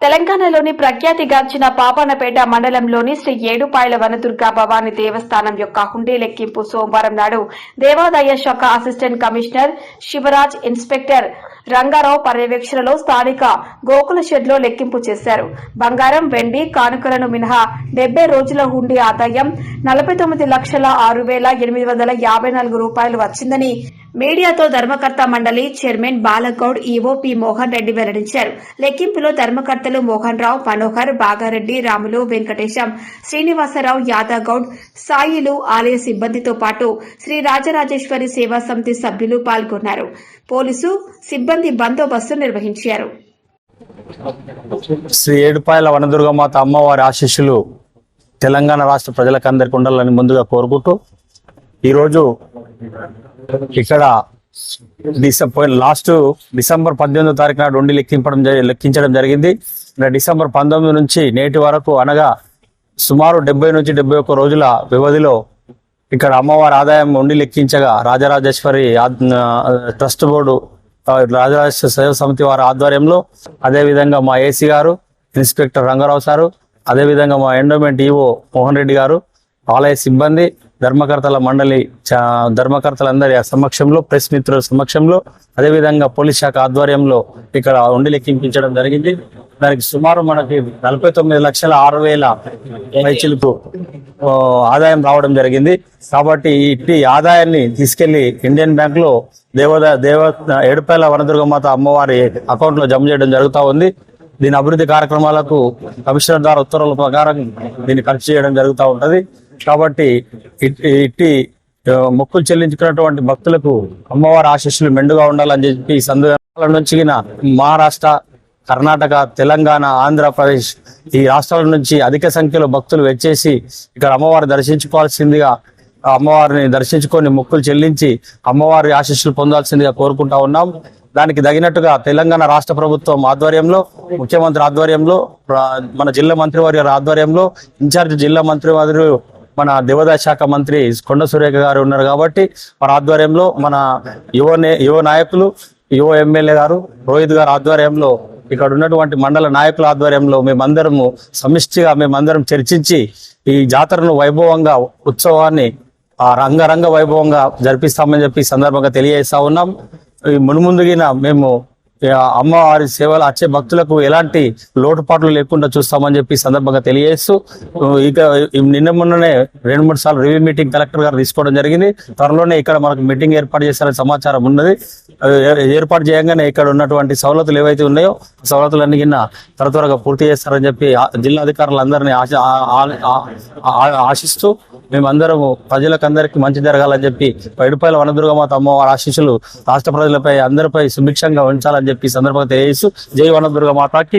తెలంగాణలోని ప్రఖ్యాతిగాంచిన పాపనపేట మండలంలోని శ్రీ ఏడుపాయల వనదుర్గా భవాని దేవస్థానం యొక్క హుండీ లెక్కింపు సోమవారం నాడు దేవాదాయ శాఖ assistant commissioner Shivaraj inspector Rangarao పర్యవేక్షణలో స్థానిక గోకుల షెడ్లో లెక్కింపు చేశారు. బంగారం వెండి కానుకలను మినహా డెబ్బై రోజుల హుండీ ఆదాయం నలభై తొమ్మిది లక్షల ఆరు వేల ఎనిమిది వందల యాభై నాలుగు రూపాయలు వచ్చిందని మీడియాతో ధర్మకర్త మండలి చైర్మన్ బాలగౌడ్ ఈవోపి మోహన్ రెడ్డి వెల్లడించారు. లెక్కింపులో ధర్మకర్తలు మోహన్ రావు మనోహర్ బాగారెడ్డి రాములు వెంకటేశం శ్రీనివాసరావు యాదగౌడ్ గౌడ్ సాయిలు ఆలయ సిబ్బందితో పాటు శ్రీ రాజరాజేశ్వరి సేవా సమితి సభ్యులు పాల్గొన్నారు. పోలీసు సిబ్బంది బందోబస్తు నిర్వహించారు. శ్రీ ఏడుపాయల వనదుర్గమాత అమ్మవారి ఆశీస్సులు తెలంగాణ రాష్ట్ర ప్రజలకందరికి ఉండాలని ముందుగా కోరుకుంటూ ఈరోజు ఇక్కడ డిసెంబర్ లాస్ట్ డిసెంబర్ పద్దెనిమిదో తారీఖు నాడు ఉండి లెక్కింపడం లెక్కించడం జరిగింది. డిసెంబర్ పంతొమ్మిది నుంచి నేటి వరకు అనగా సుమారు డెబ్బై నుంచి డెబ్బై ఒక్క రోజుల వ్యవధిలో ఇక్కడ అమ్మవారి ఆదాయం ఉండి లెక్కించగా రాజరాజేశ్వరి ట్రస్ట్ బోర్డు రాజరాజేశ్వర రాజరాజేశ్వరి సేవ సమితి వారి ఆధ్వర్యంలో అదేవిధంగా మా ఏసీ గారు ఇన్స్పెక్టర్ రంగారావు సారు అదేవిధంగా మా ఎండోమెంట్ ఈఓ మోహన్ రెడ్డి గారు ఆలయ సిబ్బంది ధర్మకర్తల మండలి ధర్మకర్తలందరి సమక్షంలో ప్రెస్ మిత్రుల సమక్షంలో అదేవిధంగా పోలీస్ శాఖ ఆధ్వర్యంలో ఇక్కడ ఉండి లెక్కింపించడం జరిగింది. దానికి సుమారు మనకి నలభై తొమ్మిది లక్షల ఆరు వేల పైచిలకు ఆదాయం రావడం జరిగింది. కాబట్టి ఇట్టి ఆదాయాన్ని తీసుకెళ్ళి ఇండియన్ బ్యాంక్లో దేవద దేవ ఏడుపేల వనదుర్గమాత అమ్మవారి అకౌంట్లో జమ చేయడం జరుగుతా ఉంది. దీని అభివృద్ధి కార్యక్రమాలకు కమిషనర్ ద్వారా ఉత్తర్వుల ప్రకారం దీన్ని ఖర్చు చేయడం జరుగుతూ ఉంటది. కాబట్టి ఇట్టి మొక్కులు చెల్లించుకున్నటువంటి భక్తులకు అమ్మవారి ఆశీస్సులు మెండుగా ఉండాలని చెప్పి ఈ సందర్భాల నుంచి మహారాష్ట్ర కర్ణాటక తెలంగాణ ఆంధ్రప్రదేశ్ ఈ రాష్ట్రాల నుంచి అధిక సంఖ్యలో భక్తులు వచ్చేసి ఇక్కడ అమ్మవారు దర్శించుకోవాల్సిందిగా అమ్మవారిని దర్శించుకొని మొక్కులు చెల్లించి అమ్మవారి ఆశీస్సులు పొందాల్సిందిగా కోరుకుంటా ఉన్నాం. దానికి తగినట్టుగా తెలంగాణ రాష్ట్ర ప్రభుత్వం ఆధ్వర్యంలో ముఖ్యమంత్రి ఆధ్వర్యంలో మన జిల్లా మంత్రివర్య ఆధ్వర్యంలో ఇన్ఛార్జ్ జిల్లా మంత్రివర్యులు మన దేవాదాయ శాఖ మంత్రి కొండ సురేఖ గారు ఉన్నారు కాబట్టి వారి ఆధ్వర్యంలో మన యువ యువ నాయకులు యువ ఎమ్మెల్యే గారు రోహిత్ గారు ఆధ్వర్యంలో ఇక్కడ ఉన్నటువంటి మండల నాయకుల ఆధ్వర్యంలో మేమందరము సమిష్టిగా మేమందరం చర్చించి ఈ జాతరను వైభవంగా ఉత్సవాన్ని ఆ రంగరంగ వైభవంగా జరిపిస్తామని చెప్పి సందర్భంగా తెలియజేస్తా ఉన్నాం. ఈ మునుముందుగిన మేము అమ్మవారి సేవలు వచ్చే భక్తులకు ఎలాంటి లోటుపాట్లు లేకుండా చూస్తామని చెప్పి సందర్భంగా తెలియజేస్తూ ఇక నిన్న మొన్ననే రెండు మూడు సార్లు రివ్యూ మీటింగ్ కలెక్టర్ గారు తీసుకోవడం జరిగింది. త్వరలోనే ఇక్కడ మనకు మీటింగ్ ఏర్పాటు చేశారని సమాచారం ఉన్నది. ఏర్పాటు చేయగానే ఇక్కడ ఉన్నటువంటి సవలతులు ఏవైతే ఉన్నాయో సవలతులన్నీ కింద త్వర త్వరగా పూర్తి చేస్తారని చెప్పి జిల్లా అధికారులందరినీ ఆశ ఆ- ఆశిస్తూ మేమందరము ప్రజలకందరికీ మంచి జరగాలని చెప్పి పైడిపాయల వనదుర్గమాత అమ్మవారి ఆశీస్సులు రాష్ట్ర ప్రజలపై అందరిపై సుభిక్షంగా ఉంచాలని చెప్పి సందర్భంగా తెలియజేస్తూ జై వనదుర్గ మాతాకి